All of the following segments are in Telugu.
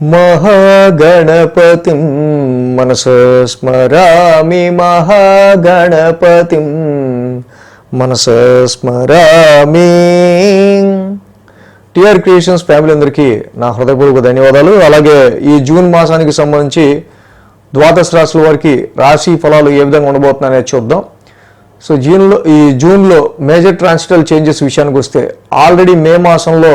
మహాగణపతిం మనస స్మరామి మహాగణపతిం మనస స్మరామి. టిఆర్ క్రియేషన్స్ ఫ్యామిలీ అందరికీ నా హృదయపూర్వక ధన్యవాదాలు. అలాగే ఈ జూన్ మాసానికి సంబంధించి ద్వాదశ రాశుల వారికి రాశి ఫలాలు ఏ విధంగా ఉండబోతున్నాయని చూద్దాం. సో జూన్లో ఈ జూన్లో మేజర్ ట్రాన్సిటల్ చేంజెస్ విషయానికి వస్తే ఆల్రెడీ మే మాసంలో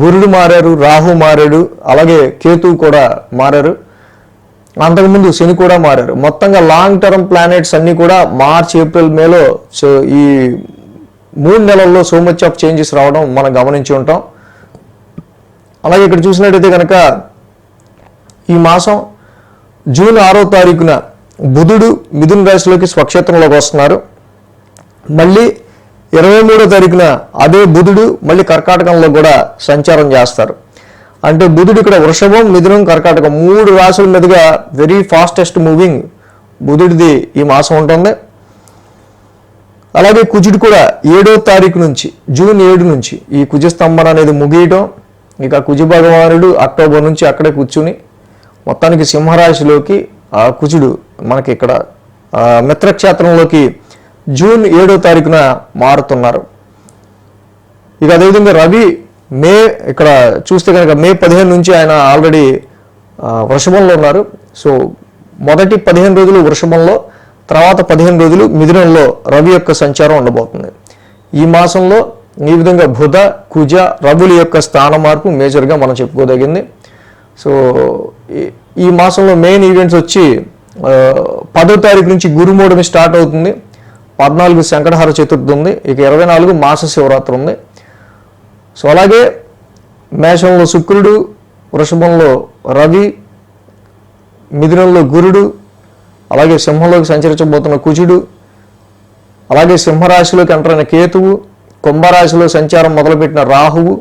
గురుడు మారారు రాహు మారాడు అలాగే కేతు కూడా మారారు. అంతకుముందు శని కూడా మారారు. మొత్తంగా లాంగ్ టర్మ్ ప్లానెట్స్ అన్నీ కూడా మార్చ్ ఏప్రిల్ మేలో సో ఈ మూడు నెలల్లో సో మచ్ ఆఫ్ చేంజెస్ రావడం మనం గమనించి ఉంటాం. అలాగే ఇక్కడ చూసినట్టయితే కనుక ఈ మాసం జూన్ ఆరో తారీఖున బుధుడు మిథున్ రాశిలోకి స్వక్షేత్రంలోకి వస్తున్నారు. మళ్ళీ ఇరవై మూడో తారీఖున అదే బుధుడు మళ్ళీ కర్కాటకంలో కూడా సంచారం చేస్తారు. అంటే బుధుడు ఇక్కడ వృషభం మిథునం కర్కాటకం మూడు రాశుల మీదుగా వెరీ ఫాస్టెస్ట్ మూవింగ్ బుధుడిది ఈ మాసం ఉంటుంది. అలాగే కుజుడు కూడా ఏడో తారీఖు నుంచి జూన్ ఏడు నుంచి ఈ కుజస్తంభన అనేది ముగియటం. ఇక కుజ భగవానుడు అక్టోబర్ నుంచి అక్కడే కూర్చుని మొత్తానికి సింహరాశిలోకి ఆ కుజుడు మనకి ఇక్కడ మిత్రక్షేత్రంలోకి జూన్ ఏడో తారీఖున మారుతున్నారు. ఇక అదేవిధంగా రవి మే ఇక్కడ చూస్తే కనుక మే పదిహేను నుంచి ఆయన ఆల్రెడీ వృషభంలో ఉన్నారు. సో మొదటి పదిహేను రోజులు వృషభంలో తర్వాత పదిహేను రోజులు మిథునంలో రవి యొక్క సంచారం ఉండబోతుంది. ఈ మాసంలో ఈ విధంగా బుధ కుజ రవుల యొక్క స్థాన మార్పు మేజర్గా మనం చెప్పుకోదగింది. సో ఈ- ఈ మాసంలో మెయిన్ ఈవెంట్స్ వచ్చి పదో తారీఖు నుంచి గురుమూడమి స్టార్ట్ అవుతుంది. పద్నాలుగు శంకటహర చతుర్థి ఉంది. ఇక ఇరవై నాలుగు మాస శివరాత్రి ఉంది. సో అలాగే మేషంలో శుక్రుడు వృషభంలో రవి మిథునంలో గురుడు అలాగే సింహంలోకి సంచరించబోతున్న కుజుడు అలాగే సింహరాశిలోకి ఎంటరైన కేతువు కుంభరాశిలో సంచారం మొదలుపెట్టిన రాహువు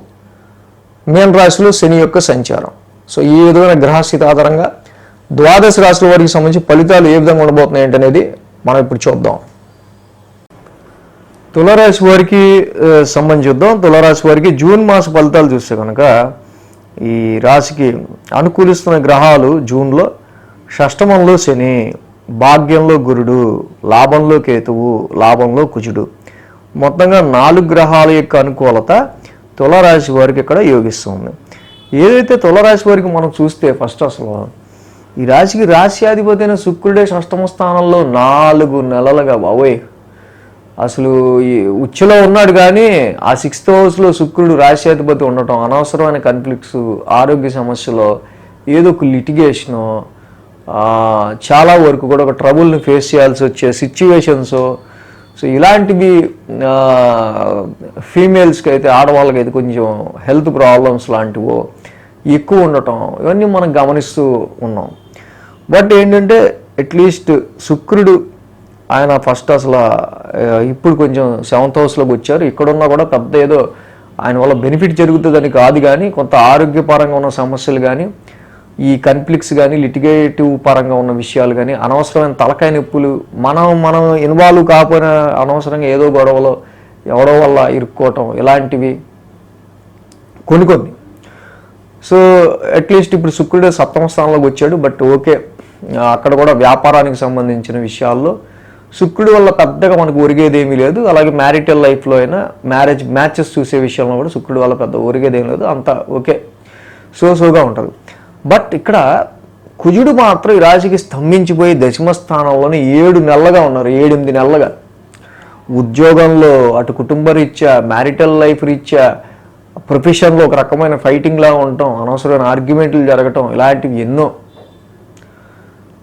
మీన రాశిలో శని యొక్క సంచారం. సో ఈ విధమైన గ్రహస్థితి ఆధారంగా ద్వాదశ రాశుల వారికి సంబంధించి ఫలితాలు ఏ విధంగా ఉండబోతున్నాయి అనేది మనం ఇప్పుడు చూద్దాం. తులారాశి వారికి ఆ, సంబంధించి చూద్దాం. తులారాశి వారికి జూన్ మాస ఫలితాలు చూస్తే కనుక ఈ రాశికి అనుకూలిస్తున్న గ్రహాలు జూన్లో షష్టమంలో శని భాగ్యంలో గురుడు లాభంలో కేతువు లాభంలో కుజుడు. మొత్తంగా నాలుగు గ్రహాల యొక్క అనుకూలత తులారాశి వారికి ఇక్కడ యోగిస్తుంది. ఏదైతే తులారాశి వారికి మనం చూస్తే ఫస్ట్ అసలు ఈ రాశికి రాశ్యాధిపతి అయిన శుక్రుడే షష్టమ స్థానంలో నాలుగు నెలలుగా బాబోయ్. అసలు ఈ ఉచ్చులో ఉన్నాడు కానీ ఆ సిక్స్త్ హౌస్లో శుక్రుడు రాశ్యాధిపతి ఉండటం అనవసరమైన కన్ఫ్లిక్ట్స్ ఆరోగ్య సమస్యలో ఏదో ఒక లిటిగేషను చాలా వరకు కూడా ఒక ట్రబుల్ని ఫేస్ చేయాల్సి వచ్చే సిచ్యువేషన్స్ సో ఇలాంటివి ఫీమేల్స్కి అయితే ఆడవాళ్ళకి అయితే కొంచెం హెల్త్ ప్రాబ్లమ్స్ లాంటివో ఎక్కువ ఉండటం ఇవన్నీ మనం గమనిస్తూ ఉన్నాం. బట్ ఏంటంటే అట్లీస్ట్ శుక్రుడు ఆయన ఫస్ట్ అసలు ఇప్పుడు కొంచెం సెవెంత్ హౌస్లోకి వచ్చారు. ఇక్కడున్నా కూడా పెద్ద ఏదో ఆయన వల్ల బెనిఫిట్ జరుగుతుందని కాదు కానీ కొంత ఆరోగ్యపరంగా ఉన్న సమస్యలు కానీ ఈ కన్ఫ్లిక్ట్స్ కానీ లిటిగేటివ్ పరంగా ఉన్న విషయాలు కానీ అనవసరమైన తలకాయ నొప్పులు మనం మనం ఇన్వాల్వ్ కాకపోయినా అనవసరంగా ఏదో గొడవలో ఎవడో వల్ల ఇరుక్కోవటం ఇలాంటివి కొన్ని కొన్ని. సో అట్లీస్ట్ ఇప్పుడు శుక్రుడు సప్తమ స్థానంలోకి వచ్చాడు. బట్ ఓకే అక్కడ కూడా వ్యాపారానికి సంబంధించిన విషయాల్లో శుక్రుడి వల్ల పెద్దగా మనకు ఒరిగేది ఏమీ లేదు. అలాగే మ్యారిటల్ లైఫ్లో అయినా మ్యారేజ్ మ్యాచెస్ చూసే విషయంలో కూడా శుక్రుడి వల్ల పెద్ద ఒరిగేది ఏం లేదు. అంత ఓకే. సో సోగా ఉంటుంది. బట్ ఇక్కడ కుజుడు మాత్రం ఈ రాశికి స్తంభించిపోయి దశమ స్థానంలోనే ఏడు నెలలుగా ఉన్నారు. ఏడెనిమిది నెలలుగా. ఉద్యోగంలో అటు కుటుంబ రీత్యా మ్యారిటల్ లైఫ్ రీత్యా ప్రొఫెషన్లో ఒక రకమైన ఫైటింగ్లా ఉండటం అనవసరమైన ఆర్గ్యుమెంట్లు జరగటం ఇలాంటివి ఎన్నో.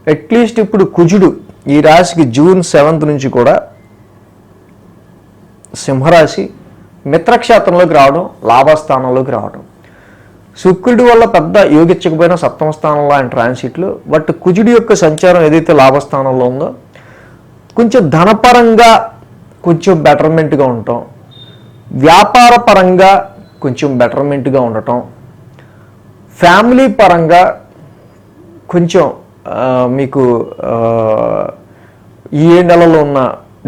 అట్లీస్ట్ ఇప్పుడు కుజుడు ఈ రాశికి జూన్ సెవెంత్ నుంచి కూడా సింహరాశి మిత్రక్షేత్రంలోకి రావడం లాభస్థానంలోకి రావడం. శుక్రుడి వల్ల పెద్ద యోగించకపోయినా సప్తమ స్థానంలో ఆయన ట్రాన్సిట్లు బట్ కుజుడి యొక్క సంచారం ఏదైతే లాభస్థానంలో ఉందో కొంచెం ధనపరంగా కొంచెం బెటర్మెంట్గా ఉండటం వ్యాపార పరంగా కొంచెం బెటర్మెంట్గా ఉండటం ఫ్యామిలీ పరంగా కొంచెం మీకు ఏ ఈ నెలలో ఉన్న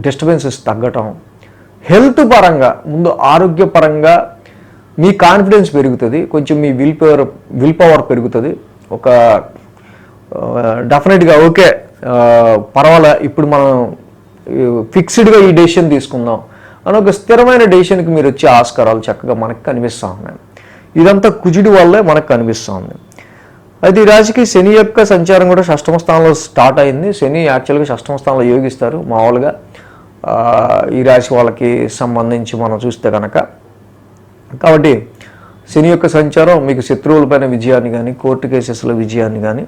డిస్టర్బెన్సెస్ తగ్గటం. హెల్త్ పరంగా ముందు ఆరోగ్యపరంగా మీ కాన్ఫిడెన్స్ పెరుగుతుంది. కొంచెం మీ విల్ పవర్ విల్ పవర్ పెరుగుతుంది. ఒక డెఫినెట్గా ఓకే పర్వాలే ఇప్పుడు మనం ఫిక్స్డ్గా ఈ డెసిషన్ తీసుకుందాం అని ఒక స్థిరమైన డెసిషన్కి మీరు వచ్చే ఆస్కారాలు చక్కగా మనకు కనిపిస్తూ ఉన్నాయి. ఇదంతా కుజుడి వల్లే మనకు కనిపిస్తూ ఉంది. అయితే ఈ రాశికి శని యొక్క సంచారం కూడా షష్టమ స్థానంలో స్టార్ట్ అయింది. శని యాక్చువల్గా షష్టమ స్థానంలో యోగిస్తారు. మామూలుగా ఈ రాశి వాళ్ళకి సంబంధించి మనం చూస్తే కనుక కాబట్టి శని యొక్క సంచారం మీకు శత్రువులపైన విజయాన్ని కానీ కోర్టు కేసెస్లో విజయాన్ని కానీ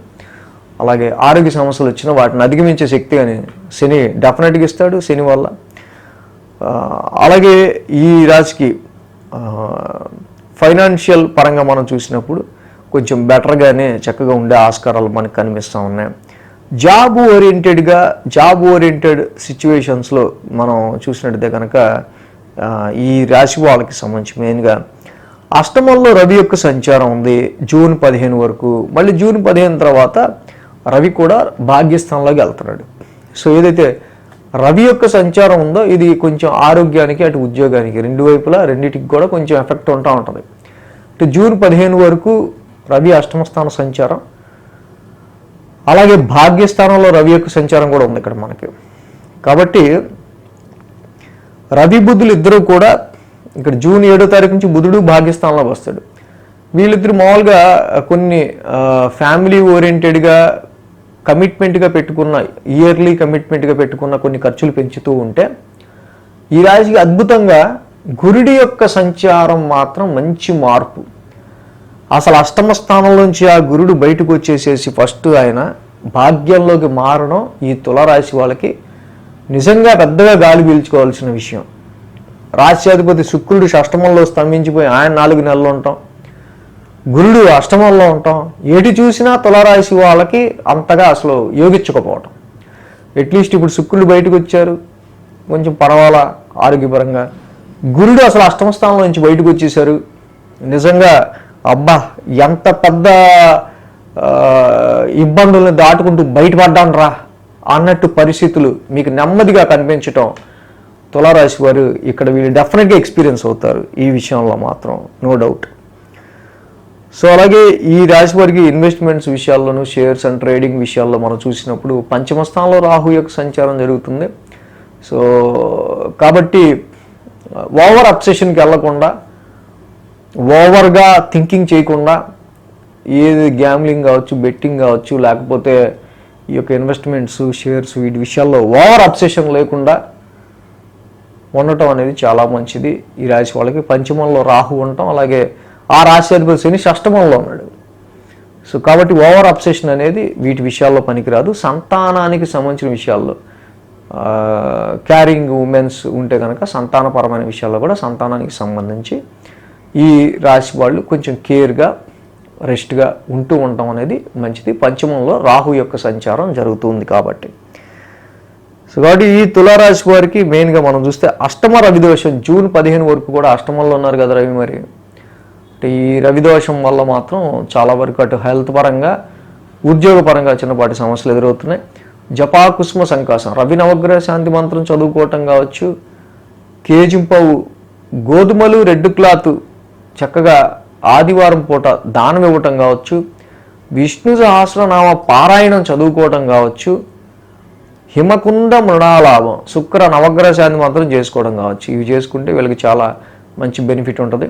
అలాగే ఆరోగ్య సమస్యలు వచ్చినా వాటిని అధిగమించే శక్తి అని శని డెఫినెట్గా ఇస్తాడు శని వల్ల. అలాగే ఈ రాశికి ఫైనాన్షియల్ పరంగా మనం చూసినప్పుడు కొంచెం బెటర్గానే చక్కగా ఉండే ఆస్కారాలు మనకు కనిపిస్తూ ఉన్నాయి. జాబ్ ఓరియంటెడ్గా జాబ్ ఓరియంటెడ్ సిచ్యువేషన్స్లో మనం చూసినట్టయితే కనుక ఈ రాశి వాళ్ళకి సంబంధించి మెయిన్గా అష్టమంలో రవి యొక్క సంచారం ఉంది. జూన్ పదిహేను వరకు మళ్ళీ జూన్ పదిహేను తర్వాత రవి కూడా భాగ్యస్థానంలోకి వెళ్తున్నాడు. సో ఏదైతే రవి యొక్క సంచారం ఉందో ఇది కొంచెం ఆరోగ్యానికి అటు ఉద్యోగానికి రెండు వైపులా రెండింటికి కూడా కొంచెం ఎఫెక్ట్ ఉంటా ఉంటుంది. అంటే జూన్ పదిహేను వరకు రవి అష్టమ స్థాన సంచారం. అలాగే భాగ్యస్థానంలో రవి యొక్క సంచారం కూడా ఉంది ఇక్కడ మనకి. కాబట్టి రవి బుద్ధులు ఇద్దరు కూడా ఇక్కడ జూన్ ఏడో తారీఖు నుంచి బుధుడు భాగ్యస్థానంలోకి వస్తాడు. వీళ్ళిద్దరు మామూలుగా కొన్ని ఫ్యామిలీ ఓరియంటెడ్గా కమిట్మెంట్గా పెట్టుకున్న ఇయర్లీ కమిట్మెంట్గా పెట్టుకున్న కొన్ని ఖర్చులు పెంచుతూ ఉంటే ఈ రాశికి అద్భుతంగా గురుడి యొక్క సంచారం మాత్రం మంచి మార్పు. అసలు అష్టమ స్థానంలోంచి ఆ గురుడు బయటకు వచ్చేసేసి ఫస్ట్ ఆయన భాగ్యంలోకి మారడం ఈ తులరాశి వాళ్ళకి నిజంగా పెద్దగా గాలి పీల్చుకోవాల్సిన విషయం. రాశ్యాధిపతి శుక్రుడు అష్టమంలో స్తంభించిపోయి ఆయన నాలుగు నెలలు ఉంటాం. గురుడు అష్టమంలో ఉంటాం. ఏటి చూసినా తులరాశి వాళ్ళకి అంతగా అసలు యోగించకపోవటం. అట్లీస్ట్ ఇప్పుడు శుక్రుడు బయటకు వచ్చారు. కొంచెం పర్వాలా ఆరోగ్యపరంగా. గురుడు అసలు అష్టమ స్థానంలో నుంచి బయటకు వచ్చేసారు. నిజంగా అబ్బా ఎంత పెద్ద ఇబ్బందులను ఇబ్బందుల్ని దాటుకుంటూ బయటపడ్డాను రా అన్నట్టు పరిస్థితులు మీకు నెమ్మదిగా కనిపించటం తులారాశి వారు ఇక్కడ వీళ్ళు డెఫినెట్గా ఎక్స్పీరియన్స్ అవుతారు ఈ విషయంలో మాత్రం నో డౌట్ సో అలాగే ఈ రాశి వారికి ఇన్వెస్ట్మెంట్స్ విషయాల్లోనూ షేర్స్ అండ్ ట్రేడింగ్ విషయాల్లో మనం చూసినప్పుడు పంచమ స్థానంలో రాహు యొక్క సంచారం జరుగుతుంది. సో కాబట్టి ఓవర్ అబ్సెషన్కి వెళ్ళకుండా ఓవర్గా థింకింగ్ చేయకుండా ఏది గ్యామ్లింగ్ కావచ్చు బెట్టింగ్ కావచ్చు లేకపోతే ఈ యొక్క ఇన్వెస్ట్మెంట్స్ షేర్స్ వీటి విషయాల్లో ఓవర్ అబ్సెషన్ లేకుండా ఉండటం అనేది చాలా మంచిది. ఈ రాశి వాళ్ళకి పంచమంలో రాహు ఉండటం అలాగే ఆ రాశి అధిపతి శని షష్టమంలో ఉన్నాడు. సో కాబట్టి ఓవర్ అబ్సెషన్ అనేది వీటి విషయాల్లో పనికిరాదు. సంతానానికి సంబంధించిన విషయాల్లో క్యారింగ్ ఉమెన్స్ ఉంటే కనుక సంతానపరమైన విషయాల్లో కూడా సంతానానికి సంబంధించి ఈ రాశి వాళ్ళు కొంచెం కేర్గా రెస్ట్గా ఉంటూ ఉండటం అనేది మంచిది. పంచమంలో రాహు యొక్క సంచారం జరుగుతుంది కాబట్టి. సో కాబట్టి ఈ తులారాశి వారికి మెయిన్గా మనం చూస్తే అష్టమ రవిదోషం జూన్ పదిహేను వరకు కూడా అష్టమంలో ఉన్నారు కదా రవి మరి. అంటే ఈ రవిదోషం వల్ల మాత్రం చాలా వరకు అటు హెల్త్ పరంగా ఉద్యోగపరంగా చిన్నపాటి సమస్యలు ఎదురవుతున్నాయి. జపాకుస్మ సంకాసం రవి నవగ్రహ శాంతి మంత్రం చదువుకోవటం కావచ్చు. కేజింపవు గోధుమలు రెడ్ క్లాత్ చక్కగా ఆదివారం పూట దానం ఇవ్వటం కావచ్చు విష్ణు సహస్రనామ పారాయణం చదువుకోవటం కావచ్చు హిమకుండ మృణాలాభం శుక్ర నవగ్రహ శాంతి మాత్రం చేసుకోవడం కావచ్చు. ఇవి చేసుకుంటే వీళ్ళకి చాలా మంచి బెనిఫిట్ ఉంటుంది.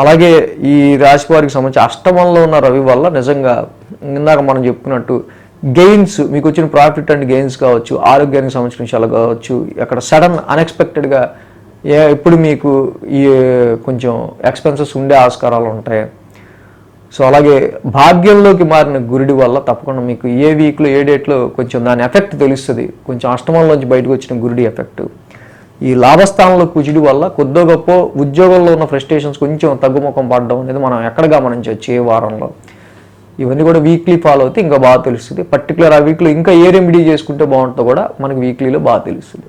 అలాగే ఈ రాశి వారికి సంబంధించి అష్టమంలో ఉన్న రవి వల్ల నిజంగా ఇందాక మనం చెప్పుకున్నట్టు గెయిన్స్ మీకు వచ్చిన ప్రాఫిట్ అండ్ గెయిన్స్ కావచ్చు ఆరోగ్యానికి సంబంధించిన విషయాలు కావచ్చు అక్కడ సడన్ అన్ఎక్స్పెక్టెడ్గా ఇప్పుడు మీకు ఈ కొంచెం ఎక్స్పెన్సెస్ ఉండే ఆస్కారాలు ఉంటాయి. సో అలాగే భాగ్యంలోకి మారిన గురుడి వల్ల తప్పకుండా మీకు ఏ వీక్లో ఏ డేట్లో కొంచెం దాని ఎఫెక్ట్ తెలుస్తుంది. కొంచెం అష్టమంలోంచి బయటకు వచ్చిన గురుడి ఎఫెక్ట్ ఈ లాభస్థానంలో కుజుడి వల్ల కొద్దో గొప్ప ఉద్యోగంలో ఉన్న ఫ్రస్ట్రేషన్స్ కొంచెం తగ్గుముఖం పడడం అనేది మనం ఎక్కడ గమనించవచ్చు ఏ వారంలో. ఇవన్నీ కూడా వీక్లీ ఫాలో అవుతే ఇంకా బాగా తెలుస్తుంది. పర్టికులర్ ఆ వీక్లో ఇంకా ఏ రెమెడీ చేసుకుంటే బాగుంటుందో కూడా మనకి వీక్లీలో బాగా తెలుస్తుంది.